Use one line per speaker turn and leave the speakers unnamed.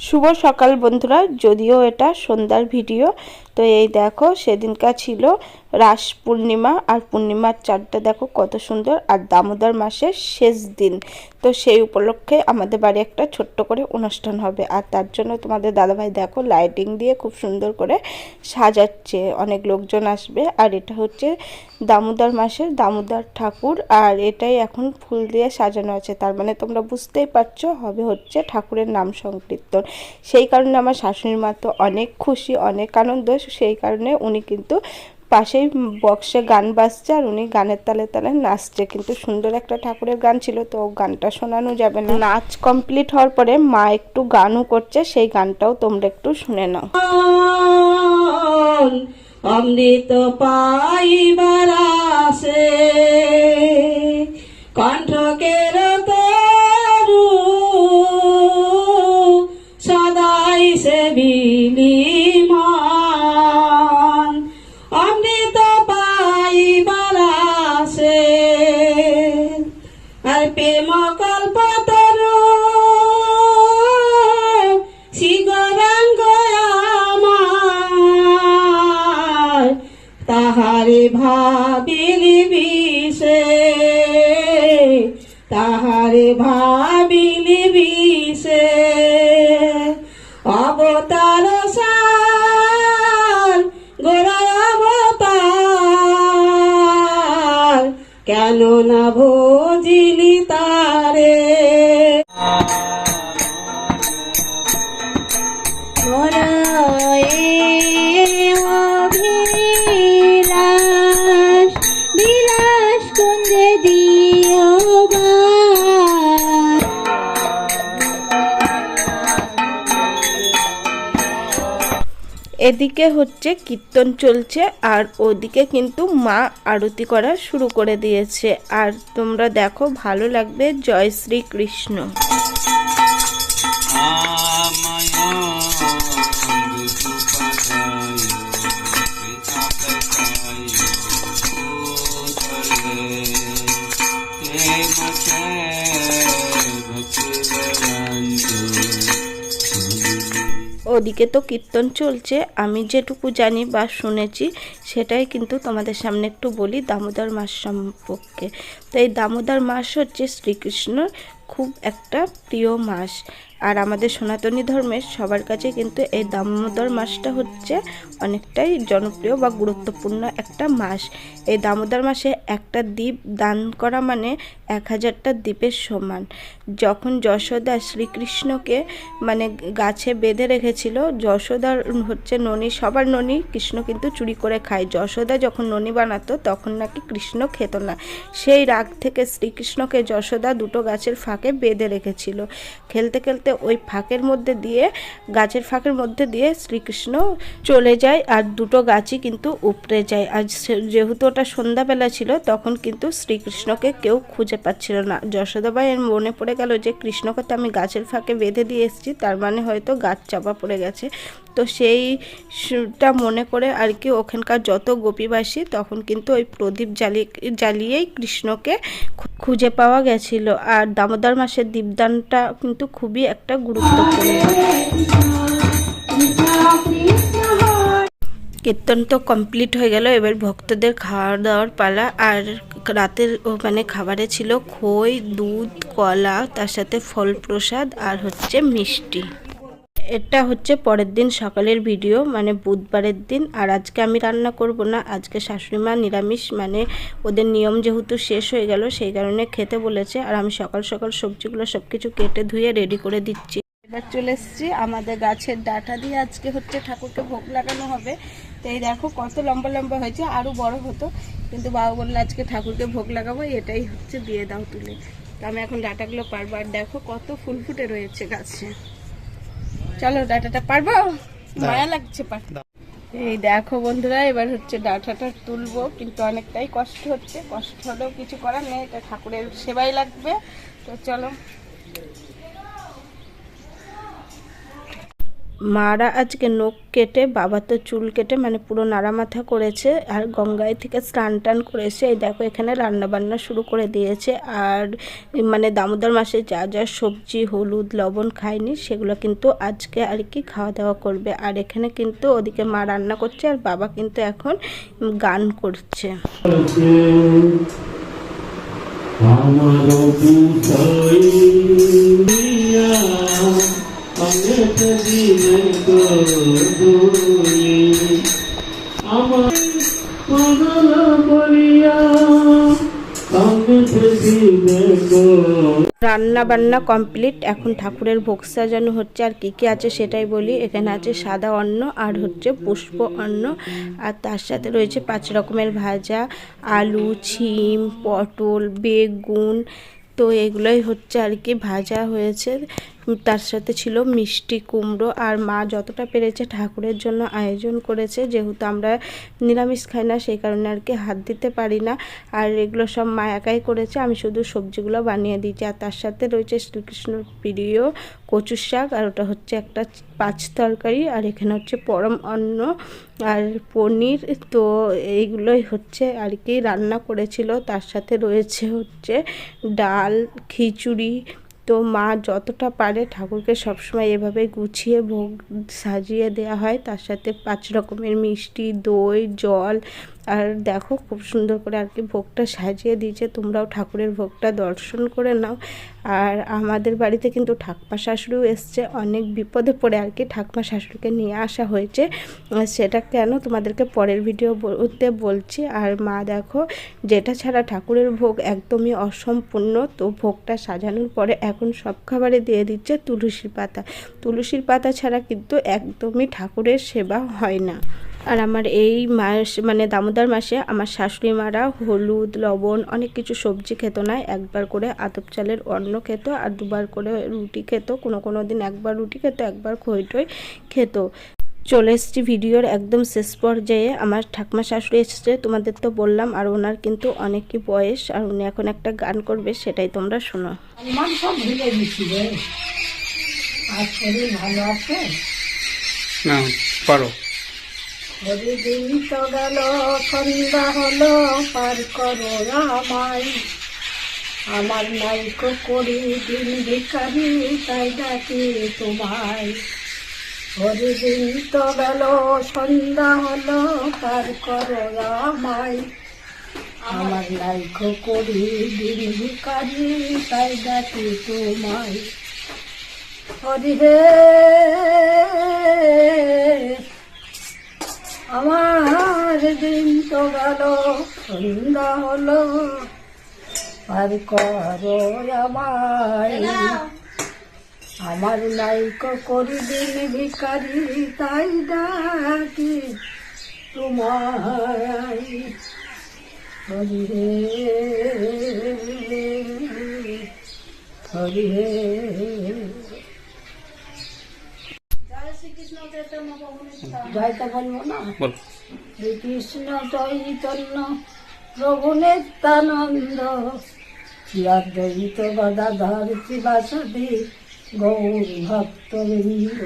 শুভ সকাল বন্ধুরা যদিও এটা সন্ধ্যার ভিডিও তো এই দেখো সেদিনকার ছিল রাস পূর্ণিমা, আর পূর্ণিমার চাঁদটা দেখো কত সুন্দর, আর দামোদর মাসের শেষ দিন। তো সেই উপলক্ষে আমাদের বাড়ি একটা ছোট্ট করে অনুষ্ঠান হবে, আর তার জন্য তোমাদের দাদাভাই দেখো লাইটিং দিয়ে খুব সুন্দর করে সাজাচ্ছে। অনেক লোকজন আসবে, আর এটা হচ্ছে দামোদর মাসের দামোদর ঠাকুর, আর এটাই এখন ফুল দিয়ে সাজানো আছে। তার মানে তোমরা বুঝতেই পারছ, হবে হচ্ছে ঠাকুরের নাম সংকীর্তন। সেই কারণে আমার শাশুড়ি মা তো অনেক খুশি, অনেক আনন্দ সেই কারণে উনি কিন্তু পাশেই বক্সে গান বাজছে আর উনি গানের তালে তালে নাচছে। কিন্তু সুন্দর একটা ঠাকুরের গান ছিল, তো গানটা শোনানো যাবে না। নাচ কমপ্লিট হওয়ার পরে মা একটু গানও করছে, সেই গানটাও তোমরা একটু শুনে নাও।
অমৃত পাইবার আসে কণ্ঠকের তাহারে ভাবিলি বিষে তাহারে ভাবিলি বিষে। অবতার সার গোড়ায় অবতার কেন না ভোজিলি তারে।
এদিকে হচ্ছে কীর্তন চলছে আর ওদিকে কিন্তু মা আরতি করা শুরু করে দিয়েছে। আর তোমরা দেখো, ভালো লাগবে। জয় শ্রী কৃষ্ণ ওদিকে তো কীর্তন চলছে আমি যেটুকু জানি বা শুনেছি সেটাই কিন্তু তোমাদের সামনে একটু বলি দামোদর মাস সম্পর্কে। তো এই দামোদর মাস হচ্ছে শ্রীকৃষ্ণর খুব একটা প্রিয় মাস। আর আমাদের সনাতনী ধর্মের সবার কাছে কিন্তু এই দামোদর মাসটা হচ্ছে অনেকটাই জনপ্রিয় বা গুরুত্বপূর্ণ একটা মাস। এই দামোদর মাসে একটা দ্বীপ দান করা মানে এক হাজারটা দ্বীপের সমান। যখন যশোদা শ্রীকৃষ্ণকে মানে গাছে বেঁধে রেখেছিল, যশোদার হচ্ছে ননি, সবার ননি কৃষ্ণ কিন্তু চুরি করে খায়। যশোদা যখন ননি বানাতো, তখন নাকি কৃষ্ণ খেত না। সেই রাগ থেকে শ্রীকৃষ্ণকে যশোদা দুটো গাছের ফাঁকে বেঁধে রেখেছিল। খেলতে খেলতে ওই ফাঁকের মধ্যে দিয়ে, গাছের ফাঁকের মধ্যে দিয়ে শ্রীকৃষ্ণ চলে যায় আর দুটো গাছই কিন্তু উপড়ে যায়। আর যেহেতু ওটা সন্ধ্যাবেলা ছিল, তখন কিন্তু শ্রীকৃষ্ণকে কেউ খুঁজে পাচ্ছিল না। যশোদাবাইয়ের মনে পড়ে গেল যে, কৃষ্ণকে তো আমি গাছের ফাঁকে বেঁধে দিয়ে এসেছি, তার মানে হয়তো গাছ চাপা পড়ে গেছে। তো সেইটা মনে করে আর কি ওখানকার যত গোপীবাসী তখন কিন্তু ওই প্রদীপ জ্বালিয়ে, জ্বালিয়েই কৃষ্ণকে খুঁজে পাওয়া গেছিল। আর দামোদর মাসের দীপদানটা কিন্তু খুবই একটা গুরুত্বপূর্ণ। কীর্তন তো কমপ্লিট হয়ে গেল, এবার ভক্তদের খাওয়া দাওয়ার পালা। আর রাতের মানে খাবারে ছিল খই, দুধ, কলা, তার সাথে ফল প্রসাদ আর হচ্ছে মিষ্টি। এটা হচ্ছে পরের দিন সকালের ভিডিও মানে বুধবারের দিন। আর আজকে আমি রান্না করব না। আজকে শাশুড়ি মা নিরামিষ মানে ওদের নিয়ম যেহেতু শেষ হয়ে গেল, সেই কারণে খেতে বলেছে। আর আমি সকাল সকাল সবজিগুলো সব কিছু কেটে ধুয়ে রেডি করে দিচ্ছি। এবার চলে এসেছি আমাদের গাছের ডাটা দিয়ে। আজকে হচ্ছে ঠাকুরকে ভোগ লাগানো হবে। তো এই দেখো কত লম্বা লম্বা হয়েছে আরও বড় হতো। কিন্তু বাবা বলল, আজকে ঠাকুরকে ভোগ লাগাবো, এটাই হচ্ছে দিয়ে দাও তুলে। তো আমি এখন ডাটাগুলো পারব। আর দেখো কত ফুল ফুটে রয়েছে গাছে। চলো ডাটাটা পারব? মায়া লাগছে পার এই দেখো বন্ধুরা এবার হচ্ছে ডাটাটা তুলবো কিন্তু অনেকটাই কষ্ট হচ্ছে। কষ্ট হলেও কিছু করার নেই এটা ঠাকুরের সেবাই লাগবে। তো চলো। মারা আজকে নখ কেটে, বাবা তো চুল কেটে মানে পুরো নাড়া মাথা করেছে আর গঙ্গায় থেকে স্নান টান করেছে। এই দেখো এখানে রান্না বান্না শুরু করে দিয়েছে আর মানে দামোদর মাসে যা যা সবজি, হলুদ, লবণ খায়নি সেগুলো কিন্তু আজকে আর কি খাওয়া দাওয়া করবে। আর এখানে কিন্তু ওদিকে মা রান্না করছে আর বাবা কিন্তু এখন গান করছে।
আমার
রান্না বান্না কমপ্লিট এখন ঠাকুরের ভোগ সাজানো হচ্ছে। আর কী কী আছে সেটাই বলি। এখানে আছে সাদা অন্ন আর হচ্ছে পুষ্প অন্ন। আর তার সাথে রয়েছে পাঁচ রকমের ভাজা। আলু, ছিম, পটল, বেগুন। তো এগুলোই হচ্ছে আর কি ভাজা হয়েছে। তার সাথে ছিল মিষ্টি কুমড়ো আর মা যতটা পেরেছে ঠাকুরের জন্য আয়োজন করেছে। যেহেতু আমরা নিরামিষ খাই না, সেই কারণে আর কি হাত দিতে পারি না। আর এগুলো সব মা একাই করেছে, আমি শুধু সবজিগুলো বানিয়ে দিয়েছি। আর তার সাথে রয়েছে শ্রীকৃষ্ণর প্রিয় কচু শাক, আর ওটা হচ্ছে একটা পাঁচ তরকারি, আর এখানে হচ্ছে পরম অন্ন আর পনির। তো এইগুলোই হচ্ছে আর কি রান্না করেছিল। তার সাথে রয়েছে হচ্ছে ডাল, খিচুড়ি তো মা যতটা পারে ঠাকুরকে সবসময় এভাবে গুছিয়ে ভোগ সাজিয়ে দেওয়া হয়। তার সাথে পাঁচ রকমের মিষ্টি, দই, জল আর দেখো খুব সুন্দর করে আর কি ভোগটা সাজিয়ে দিয়েছে। তোমরাও ঠাকুরের ভোগটা দর্শন করে নাও। আর আমাদের বাড়িতে কিন্তু ঠাকমা শাশুড়িও এসছে। অনেক বিপদে পড়ে আর কি ঠাকমা শাশুড়িকে নিয়ে আসা হয়েছে। সেটা কেন তোমাদেরকে পরের ভিডিও বলতে বলছি। আর মা দেখো, যেটা ছাড়া ঠাকুরের ভোগ একদমই অসম্পূর্ণ। তো ভোগটা সাজানোর পরে এখন সব খাবারে দিয়ে দিচ্ছে তুলসীর পাতা। তুলসীর পাতা ছাড়া কিন্তু একদমই ঠাকুরের সেবা হয় না। আর আমার এই মাস মানে দামোদর মাসে আমার শাশুড়ি মারা হলুদ লবণ অনেক কিছু সবজি খেত না একবার করে আতপ চালের অন্ন খেত আর দুবার করে রুটি খেত কোনো কোনো দিন একবার রুটি খেত একবার খই টই খেত। চলে এসেছি ভিডিওর একদম শেষ পর্যায়ে। আমার ঠাকমা শাশুড়ি এসেছে তোমাদের তো বললাম আর ওনার কিন্তু অনেকই বয়স আর উনি এখন একটা গান করবে সেটাই তোমরা শোনো।
ভালো আছে?
না পারো।
প্রতিদিন তো গেল, সন্ধ্যা হলো, পার করো আমায়। আমার নাইকো করি দিন ভিকারি তাই ডাকি তোমায়। প্রতিদিন তো গেল, সন্ধ্যা হলো, পার করো আমায়। আমার নাইকো করি দিন ভিকারি তাই ডাকি তোমায়। হরি হে আমার দিন তো গেল, সন্ধ্যা হলো। আর করো আমায়। আমার নাইক করি দিন ভিকারি তাই ডাকি তোমায়। হরি হে হরি হে। যাইতে বলব না। শ্রীকৃষ্ণ চৈতন্য প্রভু নিত্যানন্দ শ্রীঅদ্বৈত গদাধর শিবাসদী গৌর ভক্তবৃন্দ।